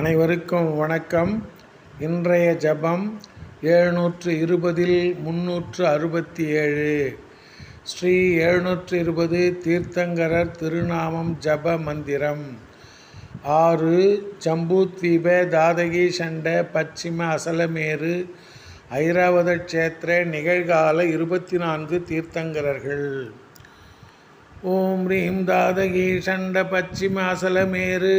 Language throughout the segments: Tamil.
அனைவருக்கும் வணக்கம். இன்றைய ஜபம் எழுநூற்று இருபதில் முன்னூற்று அறுபத்தி ஏழு ஸ்ரீ எழுநூற்று இருபது தீர்த்தங்கரர் திருநாமம் ஜப மந்திரம். ஆறு ஜம்பூத்வீப தாதகி சண்ட பச்சிம அசலமேரு ஐராவத க்ஷேத்திர நிகழ்கால இருபத்தி நான்கு தீர்த்தங்கரர்கள். ஓம் ரீம் தாதகி சண்ட பச்சிம அசலமேரு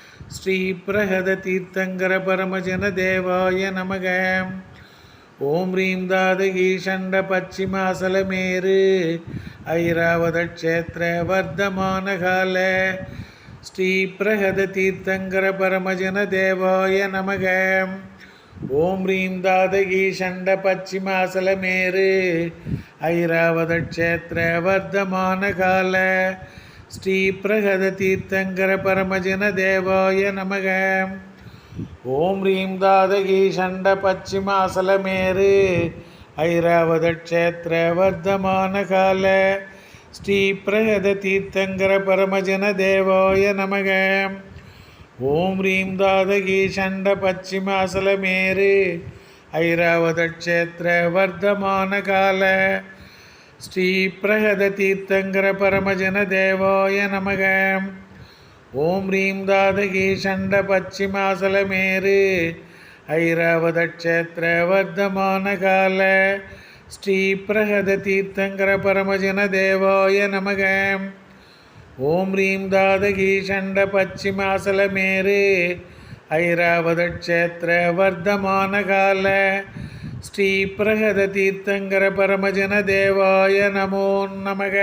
சண்ட ஸ்ரீ பிரகத தீர்த்தங்கர பரமஜன தேவாய நமக. ஓம் ரீம் தாதகி சண்ட பச்சிமாசலமேரு ஐராவத க்ஷேத்திர வர்த்தமான கால. ஸ்ரீ பிரகத தீர்த்தங்கர பரமஜன தேவாய நமக. ஓம் ரீம் தாதகி சண்ட பச்சிமாசலமேரு ஐராவத க்ஷேத்திர வர்த்தமான கால. ஸ்ரீ பிரகத தீர்த்தங்கர பரமஜன தேவாய நமக. ஓம் ரீம் தாதகி சண்ட பச்சிமாசலமேரு ஐராவத க்ஷேத்திர வர்த்தமான கால. ஸ்ரீ பிரகத தீர்த்தங்கர பரமஜன தேவாய நமக. ஓம் ரீம் தாதகி சண்ட பச்சிமாசலமேரு ஐராவத ஐராவத க்ஷேத்திர வர்த்தமான கால. ஸ்ரீ பிரகத தீர்த்தங்கர பரமஜன தேவாய நமக. ஓம் ரீம் தாதகி சண்ட பச்சிமாசலமேரு ஐராவத க்ஷேத்திர வர்த்தமான கால ஸ்ரீ பிரகத தீர்த்தங்கர பரமஜன தேவாய நமக. ஓம் ரீம் தாதகி சண்ட பச்சிமாசலமேரு ஐராவத க்ஷேத்திர வர்த்தமான கால ஸ்ரீ பிரகத தீர்த்தங்கர பரமஜன தேவாய நமோ நமக.